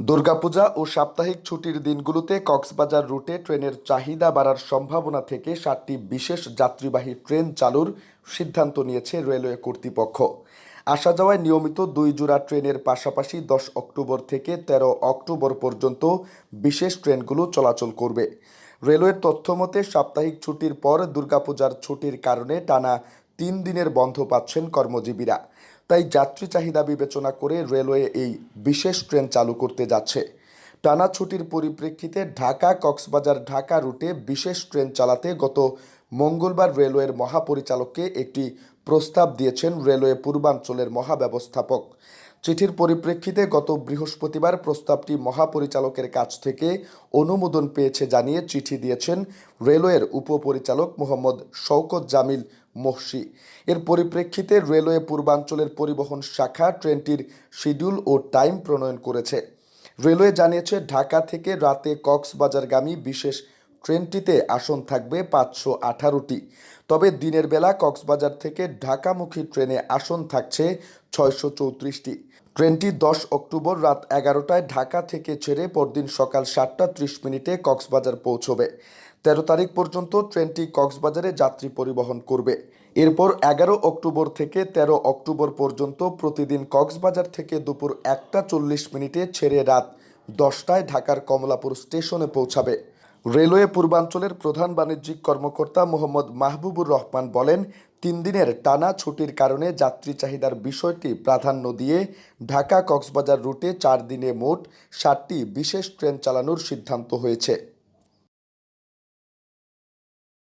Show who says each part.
Speaker 1: দুর্গাপূজা ও সাপ্তাহিক ছুটির দিনগুলোতে কক্সবাজার রুটে ট্রেনের চাহিদা বাড়ার সম্ভাবনা থেকে সাতটি বিশেষ যাত্রীবাহী ট্রেন চালুর সিদ্ধান্ত নিয়েছে রেলওয়ে কর্তৃপক্ষ। আসা যাওয়ায় নিয়মিত দুই জোড়া ট্রেনের পাশাপাশি দশ অক্টোবর থেকে তেরো অক্টোবর পর্যন্ত বিশেষ ট্রেনগুলো চলাচল করবে। রেলওয়ের তথ্য মতে সাপ্তাহিক ছুটির পর দুর্গাপূজার ছুটির কারণে টানা তিন দিনের বন্ধ পাচ্ছেন কর্মজীবীরা। তাই যাত্রী চাহিদা বিবেচনা করে রেলওয়ে এই বিশেষ ট্রেন চালু করতে যাচ্ছে। টানা ছুটির পরিপ্রেক্ষিতে ঢাকা, কক্সবাজার, ঢাকা রুটে বিশেষ ট্রেন চালাতে গত মঙ্গলবার রেলওয়ের মহাপরিচালককে একটি প্রস্তাব দিয়েছেন রেলওয়ে পূর্বাঞ্চলের মহাব্যবস্থাপক। চিঠির পরিপ্রেক্ষিতে গত বৃহস্পতিবার প্রস্তাবটি মহাপরিচালকের কাছ থেকে অনুমোদন পেয়েছে জানিয়ে চিঠি দিয়েছেন রেলওয়ের উপপরিচালক মোহাম্মদ শওকত জামিল মোহসি। এর পরিপ্রেক্ষিতে রেলওয়ে পূর্বাঞ্চলের পরিবহন শাখা ট্রেনটির শিডিউল ও টাইম প্রণয়ন করেছে। রেলওয়ে জানিয়েছে, ঢাকা থেকে রাতে কক্সবাজারগামী বিশেষ ট্রেনটিতে আসন থাকবে পাঁচশো আঠারোটি। তবে দিনের বেলা কক্সবাজার থেকে ঢাকামুখী ট্রেনে আসন থাকছে ছয়শো চৌত্রিশটি। ট্রেনটি দশ অক্টোবর রাত এগারোটায় ঢাকা থেকে ছেড়ে পরদিন সকাল সাতটা ত্রিশ মিনিটে কক্সবাজার পৌঁছবে। তেরো তারিখ পর্যন্ত ট্রেনটি কক্সবাজারে যাত্রী পরিবহন করবে। এরপর এগারো অক্টোবর থেকে তেরো অক্টোবর পর্যন্ত প্রতিদিন কক্সবাজার থেকে দুপুর একটা চল্লিশ মিনিটে ছেড়ে রাত দশটায় ঢাকার কমলাপুর স্টেশনে পৌঁছাবে। রেলওয়ে পূর্বাঞ্চলের প্রধান বাণিজ্যিক কর্মকর্তা মোহাম্মদ মাহবুবুর রহমান বলেন, তিন দিনের টানা ছুটির কারণে যাত্রী চাহিদার বিষয়টি প্রাধান্য দিয়ে ঢাকা কক্সবাজার রুটে চার দিনে মোট ষাটটি বিশেষ ট্রেন চালানোর সিদ্ধান্ত হয়েছে।